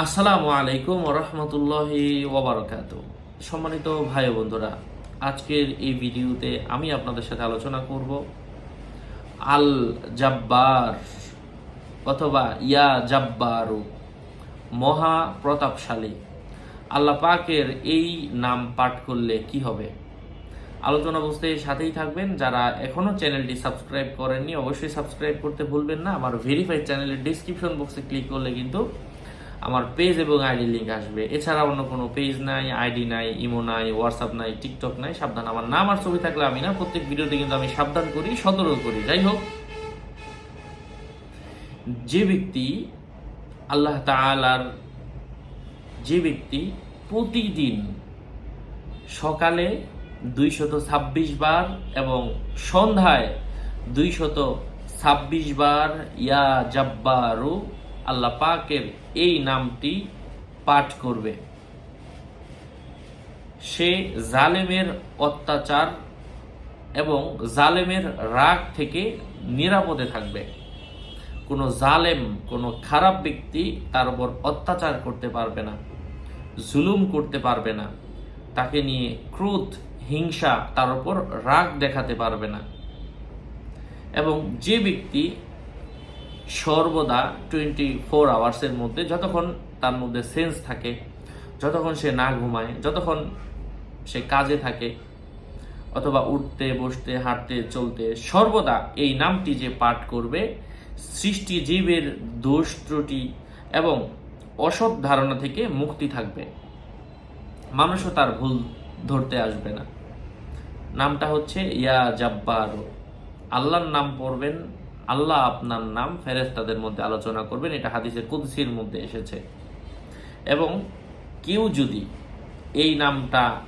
আসসালামু আলাইকুম রহমতুল্লাহি ওবরাকাত সম্মানিত ভাই বন্ধুরা, আজকের এই ভিডিওতে আমি আপনাদের সাথে আলোচনা করব আল জাব্বার অথবা ইয়া জাব্বারু, মহা প্রতাপশালী। আল্লাহ পাকের এই নাম পাঠ করলে কি হবে? আলোচনা বুঝতে সাথেই থাকবেন। যারা এখনও চ্যানেলটি সাবস্ক্রাইব করেননি, অবশ্যই সাবস্ক্রাইব করতে ভুলবেন না। আমার ভেরিফাইড চ্যানেলের ডিসক্রিপশন বক্সে ক্লিক করলে কিন্তু আমার পেজ এবং আইডি লিঙ্ক আসবে। এছাড়া অন্য কোনো পেজ নাই আইডি নাই ইমো নাই হোয়াটসঅ্যাপ নাই টিকটক নাই, সাবধান। আমার নাম আর ছবি থাকলে আমি না, প্রত্যেক ভিডিওতে কিন্তু আমি সাবধান করি, সতর্ক করি। যাই হোক, যে ব্যক্তি আল্লাহ তাআলার যে ব্যক্তি প্রতিদিন সকালে দুইশত ছাব্বিশ বার এবং সন্ধ্যায় দুইশত ছাব্বিশ বার ইয়া জাব্বারু আল্লাহ পাকের এই নামটি পাঠ করবে। সে জালেমের অত্যাচার এবং জালেমের রাগ থেকে নিরাপদে থাকবে। কোনো জালেম, কোনো খারাপ ব্যক্তি তার উপর অত্যাচার করতে পারবে না, জুলুম করতে পারবে না, তাকে নিয়ে ক্রোধ, হিংসা, তার উপর রাগ দেখাতে পারবে না। এবং যে ব্যক্তি সর্বদা টোয়েন্টি ফোর আওয়ার্সের মধ্যে যতক্ষণ তার মধ্যে সেন্স থাকে, যতক্ষণ সে না ঘুমায়, যতক্ষণ সে কাজে থাকে, অথবা উঠতে, বসতে, হাঁটতে, চলতে, সর্বদা এই নামটি যে পাঠ করবে, সৃষ্টি জীবের দোষ ত্রুটি এবং অসৎ ধারণা থেকে মুক্তি থাকবে। মানুষও তার ভুল ধরতে আসবে না। নামটা হচ্ছে ইয়া জাব্বার। আল্লাহর নাম পড়বেন আল্লাহ আপনার নাম ফেরেস্তাদের মধ্যে আলোচনা করবেন। এটা হাদিসের কুদসির মধ্যে এসেছে। এবং কেউ যদি এই নামটা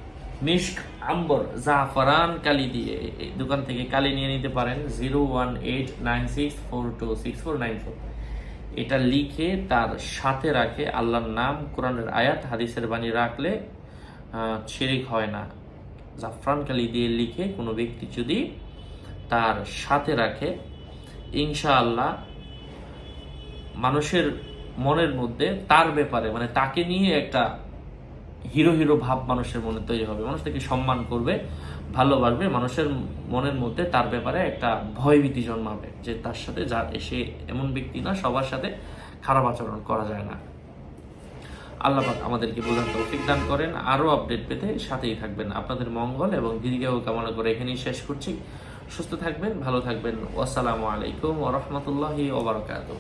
মিস্ক আম্বর, জাফরান, কালি দিয়ে দোকান থেকে কালি নিয়ে নিতে পারেন, zero one eight nine six four two six four nine four. এটা লিখে তার সাথে রাখে আল্লাহর নাম, কোরআনের আয়াত, হাদিসের বাণী রাখলে শিরিক হয় না। জাফরান কালি দিয়ে লিখে কোনো ব্যক্তি যদি তার সাথে রাখে ইনশাআল্লাহ মানুষের মনের মধ্যে, তার ব্যাপারে মানে তাকে নিয়ে একটা হিরো হিরো ভাব মানুষের মনে তৈরি হবে। মানুষ তাকে সম্মান করবে, ভালোবাসবে, মানুষের মনের মধ্যে তার ব্যাপারে একটা ভয়ভীতি জন্মাবে যে তার সাথে যা এসে এমন ব্যক্তি না, সবার সাথে খারাপ আচরণ করা যায় না। আল্লাপাক আমাদেরকে বোঝার তৌফিক দান করেন। আরও আপডেট পেতে সাথেই থাকবেন। আপনাদের মঙ্গল এবং দীর্ঘায়ু কামনা করে এখানেই শেষ করছি। সুস্থ থাকবেন ভালো থাকবেন। আসসালামু আলাইকুম ওরহমতুল্লাহি ওবরাকাতুহ